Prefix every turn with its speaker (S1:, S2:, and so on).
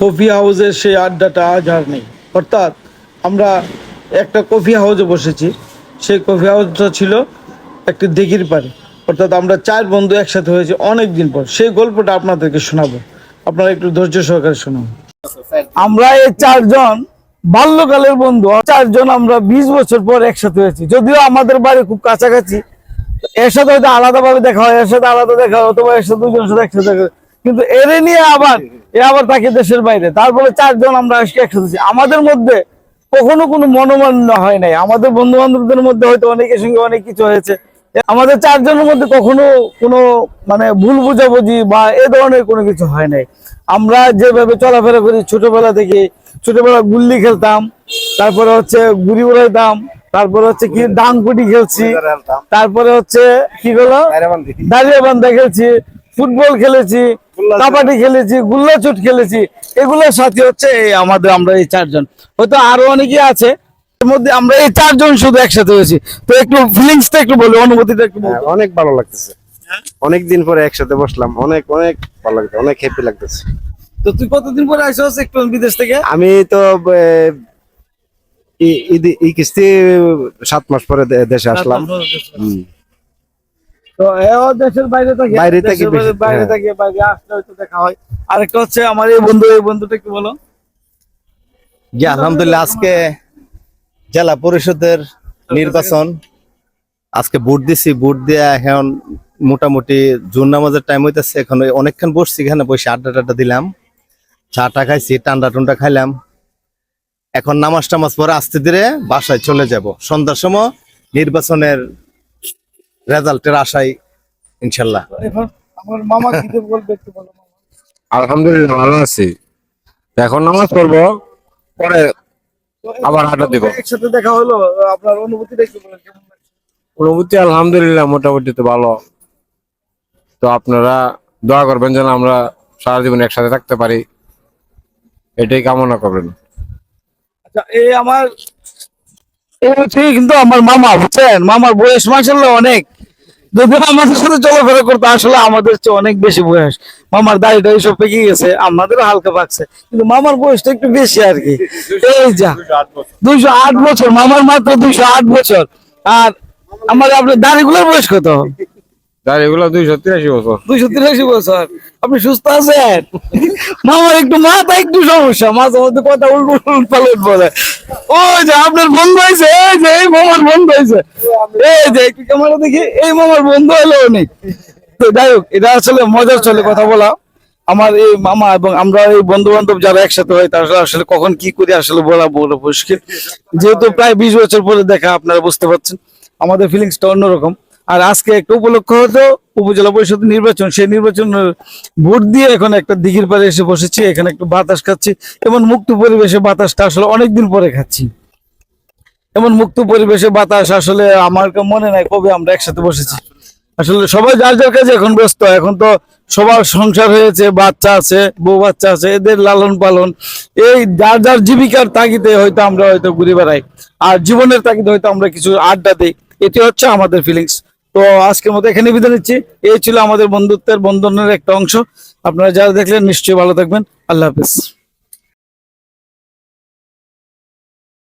S1: Coffee হাউসের সেই আড্ডাটা আজ আর নেই। অর্থাৎ আমরা একটা কফি হাউসে বসেছি। সেই কফি হাউসটা ছিল একটি দিঘির পাড়ে। অর্থাৎ আমরা চার বন্ধু একসাথে হয়েছি অনেক দিন পর। সেই গল্পটা আপনাদেরকে শোনাবো। আপনারা একটু ধৈর্য সহকারে শুনুন। আমরা এই চারজন বাল্যকালের বন্ধু। চারজন আমরা বিশ বছর পর একসাথে হয়েছি। যদিও আমাদের বাড়ি খুব কাছাকাছি। এর সাথে হয়তো আলাদা ভাবে দেখা হয়, এর সাথে আলাদা দেখা হয়, অথবা এর সাথে দুজনের সাথে একসাথে দেখা হয়। কিন্তু এরে নিয়ে আবার এ আবার থাকে দেশের বাইরে। তারপরে চারজন আমরা আজকে একসাথে আমাদের মধ্যে কখনো কোনো মনোমান্য হয় নাই। আমাদের বন্ধু বান্ধবদের মধ্যে হয়তো অনেকের সঙ্গে অনেক কিছু হয়েছে। আমাদের চারজনের মধ্যে কখনো কোনো মানে ভুল বোঝাবুঝি বা এ ধরনের কোনো কিছু হয় নাই। আমরা যেভাবে চলাফেরা করি ছোটবেলা থেকে ছোটবেলা গুল্লি খেলতাম তারপরে হচ্ছে গুড়ি উড়াইতাম তারপরে হচ্ছে কি ডাংকুটি খেলছি তারপরে হচ্ছে কি হলো? দাঁড়িয়ে বান্ধা খেলছি। ফুটবল খেলেছি কাবাডি খেলেছি গুল্লা চুট খেলেছি এগুলোর সাথে হচ্ছে এই আমাদের আমরা এই চারজন। হয়তো আরও অনেকে আছে মধ্যে আমরা এই চারজন শুধু একসাথে হয়েছি। তো একটু ফিলিংসটা একটু বলি অনুভূতিটা একটু
S2: হ্যাঁ, অনেক ভালো লাগতেছে। অনেক দিন পরে একসাথে বসলাম অনেক অনেক ভালো লাগছে অনেক হ্যাপি লাগতেছে।
S1: তো তুই কতদিন পরে আসছিস একটু বিদেশ থেকে?
S2: আমি তো আহ, ই- কিস্তি সাত মাস পরে দেশে আসলাম। হুম।
S1: তো এও দেশের বাইরে থাকে
S2: বাইরে থেকে
S1: বাইরে
S2: হ্যাঁ।
S1: থাকে বাইরে আসলে হয়তো দেখা হয়। আরেকটা হচ্ছে আমার এই বন্ধু এই বন্ধুটা কি বলো?
S3: জি আলহামদুলিল্লাহ আজকে জেলা পরিষদের নির্বাচন। আজকে ভোট দিছি ভোট দিয়ে এখন মোটামুটি জুন নামাজের টাইম হইতেছে এখন অনেকক্ষণ বসছি এখানে বসে আড্ডা টাড্ডা দিলাম। চা টা খাইছি ঠান্ডা টুন্ডা খাইলাম। এখন নামাজ টামাজ পরে আস্তে ধীরে বাসায় চলে যাব। সন্ধ্যার সময় নির্বাচনের রেজাল্টের আশাই ইনশাল্লাহ।
S1: এখন আমার মামা কি বলবে একটু বলো
S4: আলহামদুলিল্লাহ ভালো আছি। এখন নামাজ পড়ব পরে আবার আড্ডা দিব।
S1: একসাথে দেখা হলো আপনার অনুভূতিটা একটু বলেন কেমন
S4: অনুভূতি আলহামদুলিল্লাহ মোটামুটি তো ভালো। তো আপনারা দোয়া করবেন যেন আমরা সারা জীবন একসাথে থাকতে পারি। এটাই কামনা করবেন।
S1: আচ্ছা এই আমার হচ্ছে কিন্তু আমার মামা বুঝছেন? মামার বয়স মাসাল্লাহ অনেক। যদি আমাদের সাথে চলাফেরা করতো আসলে আমাদের চেয়ে অনেক বেশি বয়স। মামার দাড়িটা এইসব পেকে গেছে আমাদেরও হালকা পাকছে। কিন্তু মামার বয়সটা একটু বেশি আর কি। এই যা দুইশো আট বছর মামার মাত্র দুইশো আট বছর। আর আমার আপনার দাড়িগুলোর বয়স কত?
S4: দাড়িগুলো দুইশো তিরাশি বছর।
S1: দুইশো তিরাশি বছর। আপনি সুস্থ আছেন? মামার একটু মাথা, একটু সমস্যা। মাঝে মধ্যে কথা উল্টো উল্ট বলে। ওই যে আপনার বন্ধু হয়েছে, এই যে, এই মামার বন্ধু হয়েছে। এই যে, একটু ক্যামেরা দেখি, এই মামার বন্ধু হলো অনেক তো যাই হোক, এটা আসলে মজার চলে কথা বলা। আমার এই মামা এবং আমরা এই বন্ধু বান্ধব যারা একসাথে হয়, তারা আসলে কখন কি করি আসলে বলা বড় মুশকিল। যেহেতু প্রায় বিশ বছর পরে দেখা, আপনারা বুঝতে পারছেন। আমাদের ফিলিংসটা অন্যরকম। আর আজকে একটা উপলক্ষ হতো, উপজেলা পরিষদ নির্বাচন, সেই নির্বাচনের ভোট দিয়ে এখন একটা দিঘির পাড়ে এসে বসেছি, এখানে একটু বাতাস খাচ্ছি। এমন মুক্ত পরিবেশে বাতাসটা আসলে অনেকদিন পরে খাচ্ছি। এমন মুক্ত পরিবেশে বাতাস আসলে আমার মনে নাই কবে আমরা একসাথে বসেছি। আসলে সবাই যার যার কাছে এখন ব্যস্ত, এখন তো সবার সংসার হয়েছে, বাচ্চা আছে, বউ বাচ্চা আছে, এদের লালন পালন। এই যার যার জীবিকার তাগিদে হয়তো আমরা হয়তো ঘুরে বেড়াই, আর জীবনের তাগিদে হয়তো আমরা কিছু আড্ডা দিই। এটি হচ্ছে আমাদের ফিলিংস তো আজকের মতো এখানে বিদায় নিচ্ছি। এই ছিল আমাদের বন্ধুত্বের বন্ধনের একটা অংশ। আপনারা যারা দেখলেন, নিশ্চয়ই ভালো থাকবেন। আল্লাহ হাফিজ।